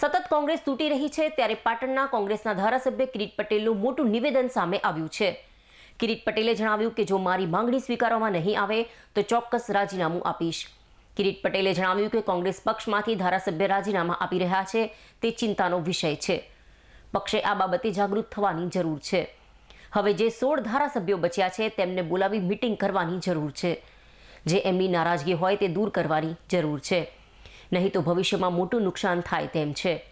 સતત કોંગ્રેસ તૂટી રહી છે ત્યારે પાટણના કોંગ્રેસના ધારાસભ્ય કિરીટ પટેલનું મોટું નિવેદન સામે આવ્યું છે. કિરીટ પટેલે જણાવ્યું કે જો મારી માંગણી સ્વીકારવામાં નહીં આવે, તો ચોક્કસ રાજીનામું આપીશ. કિરીટ પટેલે જણાવ્યું કે કોંગ્રેસ પક્ષમાંથી ધારાસભ્ય રાજીનામા આપી રહ્યા છે, તે ચિંતાનો વિષય છે. પક્ષે આ બાબતે જાગૃત થવાની જરૂર છે. હવે જે સોળ ધારાસભ્યો બચ્યા છે, તેમને બોલાવી મિટિંગ કરવાની જરૂર છે. જે એમની નારાજગી હોય તે દૂર કરવાની જરૂર છે. નહીં તો ભવિષ્યમાં મોટું નુકસાન થાય તેમ છે.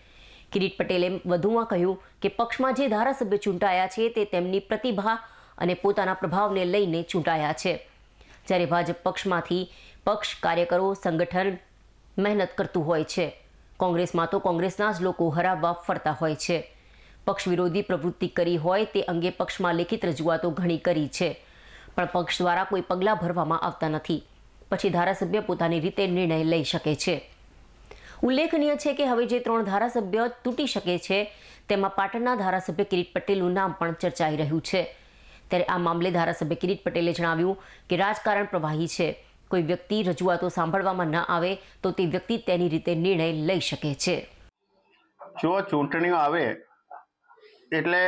કિરીટ પટેલે વધુમાં કહ્યું કે પક્ષમાં જે ધારાસભ્ય ચૂંટાયા છે તે તેમની પ્રતિભા અને પોતાના પ્રભાવને લઈને ચૂંટાયા છે. જ્યારે ભાજપ પક્ષમાંથી પક્ષ કાર્યકરો, સંગઠન મહેનત કરતું હોય છે. કોંગ્રેસમાં તો કોંગ્રેસના જ લોકો હરાવવા ફરતા હોય છે. પક્ષ વિરોધી પ્રવૃત્તિ કરી હોય તે અંગે પક્ષમાં લેખિત રજૂઆતો ઘણી કરી છે. પણ પક્ષ દ્વારા કોઈ પગલાં ભરવામાં આવતા નથી. પછી ધારાસભ્ય પોતાની રીતે નિર્ણય લઈ શકે છે. ઉલ્લેખનીય છે કે હવે જે ત્રણ ધારાસભ્ય તૂટી શકે છે, તેમાં પાટણના ધારાસભ્ય કિરીટ પટેલનું નામ પણ ચર્ચાઈ રહ્યું છે. ત્યારે આ મામલે ધારાસભ્ય કિરીટ પટેલે જણાવ્યું કે રાજકારણ પ્રવાહી છે. કોઈ વ્યક્તિ રજૂઆતો સાંભળવામાં ન આવે તો તે વ્યક્તિ તેની રીતે નિર્ણય લઈ શકે છે. જો ચૂંટણીઓ આવે, એટલે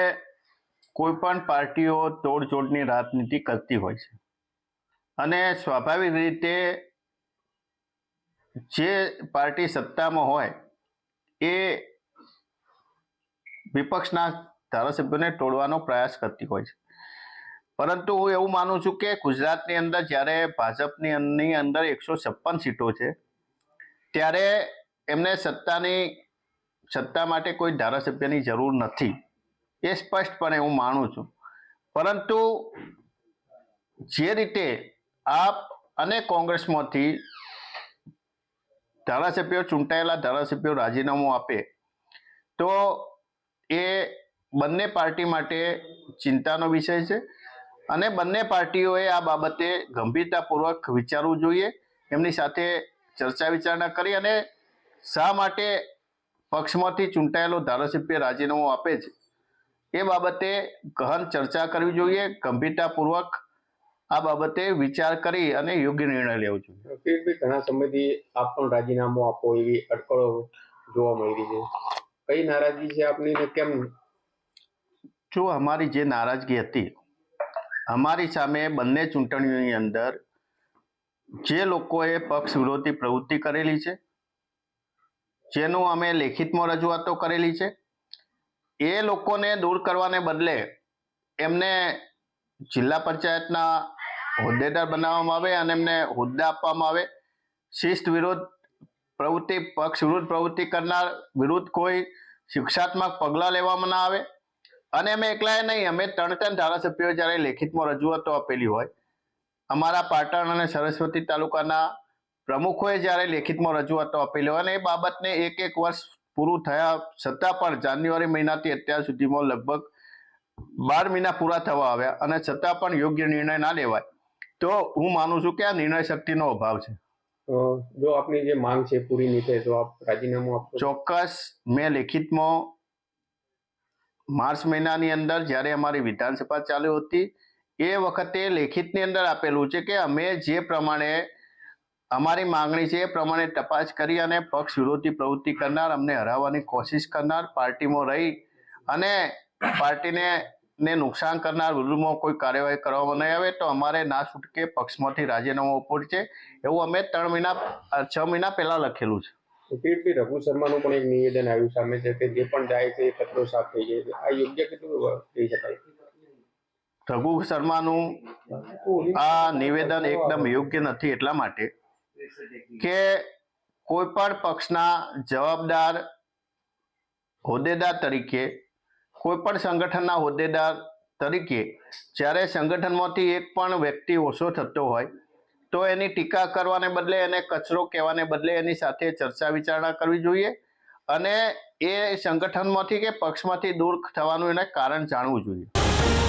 કોઈ પણ પાર્ટીઓ તોડજોડની રાજનીતિ કરતી હોય છે. અને સ્વાભાવિક રીતે જે પાર્ટી સત્તામાં હોય એ વિપક્ષના ધારાસભ્યોને તોડવાનો પ્રયાસ કરતી હોય છે. પરંતુ હું એવું માનું છું કે ગુજરાતની અંદર જ્યારે ભાજપની અંદર એકસો છપ્પન સીટો છે, ત્યારે એમને સત્તાની, સત્તા માટે કોઈ ધારાસભ્યની જરૂર નથી. એ સ્પષ્ટપણે હું માનું છું. પરંતુ જે રીતે આપ અને કોંગ્રેસમાંથી ધારાસભ્યો ચૂંટાયેલા ધારાસભ્યો રાજીનામું આપે, તો એ બંને પાર્ટી માટે ચિંતાનો વિષય છે. અને બંને પાર્ટીઓએ આ બાબતે ગંભીરતાપૂર્વક વિચારવું જોઈએ, એમની સાથે ચર્ચા વિચારણા કરી અને શા માટે પક્ષમાંથી ચૂંટાયેલો ધારાસભ્ય રાજીનામું આપે છે. એ બાબતે ગહન ચર્ચા કરવી જોઈએ, ગંભીરતાપૂર્વક આ બાબતે વિચાર કરી અને યોગ્ય નિર્ણય લેવો જોઈએ. કિરીટભાઈ ઘણા સમયથી આપ પણ રાજીનામું આપો એવી અટકળો જોવા મળી રહી છે. કઈ નારાજગી છે આપની ને કેમ? જો અમારી જે નારાજગી હતી અમારી સામે બંને ચૂંટણીઓની અંદર જે લોકોએ પક્ષ વિરોધી પ્રવૃત્તિ કરેલી છે જેનું અમે લેખિતમાં રજૂઆતો કરેલી છે એ લોકોને દૂર કરવાને બદલે એમને જિલ્લા પંચાયતના હોદ્દેદાર બનાવવામાં આવે અને એમને હોદ્દા આપવામાં આવે. શિસ્ત વિરોધ પ્રવૃત્તિ, પક્ષ વિરુદ્ધ પ્રવૃત્તિ કરનાર વિરુદ્ધ કોઈ શિક્ષાત્મક પગલાં લેવામાં ના આવે. અને અમે એકલાએ નહીં, અમે ત્રણ ત્રણ ધારાસભ્યો જ્યારે લેખિતમાં રજૂઆતો આપેલી હોય, અમારા પાટણ અને સરસ્વતી તાલુકાના પ્રમુખોએ જ્યારે લેખિતમાં રજૂઆતો આપેલી હોય અને એ બાબતને એક એક વર્ષ પૂરું થયા છતાં પણ જાન્યુઆરી મહિનાથી અત્યાર સુધીમાં લગભગ બાર મહિના પૂરા થવા આવ્યા અને છતાં પણ યોગ્ય નિર્ણય ના લેવાય. તો હું માનું છું કે આ નિર્ણય શક્તિનો અભાવ છે. જો આપની જે માંગ છે પૂરી નહીં થાય તો આપ રાજીનામું આપશો ચોક્કસ મેં લેખિતમાં માર્ચ મહિનાની અંદર જ્યારે અમારી વિધાનસભા ચાલુ હતી એ વખતે લેખિતની અંદર આપેલું છે કે અમે જે પ્રમાણે અમારી માંગણી છે એ પ્રમાણે તપાસ કરી અને પક્ષ વિરોધી પ્રવૃત્તિ કરનાર અમને હરાવવાની કોશિશ કરનાર પાર્ટીમાં રહી અને પાર્ટીને ને નુકસાન કરનાર વિરુદ્ધમાં કોઈ કાર્યવાહી કરવામાં નહીં આવે તો અમારે ના છૂટકે પક્ષમાંથી રાજીનામું આપવું છે. એવું અમે ત્રણ મહિના છ મહિના પહેલા લખેલું છે. રઘુ શર્માનું પણ એક નિવેદન આવ્યું સામે છે કે જે પણ જાય છે એ કચરો સાફ થઈ જાય છે. આ યોગ્ય કેટલું કહી શકાય? રઘુ શર્માનું આ નિવેદન એકદમ યોગ્ય નથી એટલા માટે કે કોઈ પણ પક્ષના જવાબદાર હોદ્દેદાર તરીકે કોઈ પણ સંગઠનના હોદ્દેદાર તરીકે જ્યારે સંગઠનમાંથી એક પણ વ્યક્તિ ઓછો થતો હોય, તો એની ટીકા કરવાને બદલે એને કચરો કહેવાને બદલે એની સાથે ચર્ચા વિચારણા કરવી જોઈએ અને એ સંગઠનમાંથી કે પક્ષમાંથી દૂર થવાનું એને કારણ જાણવું જોઈએ.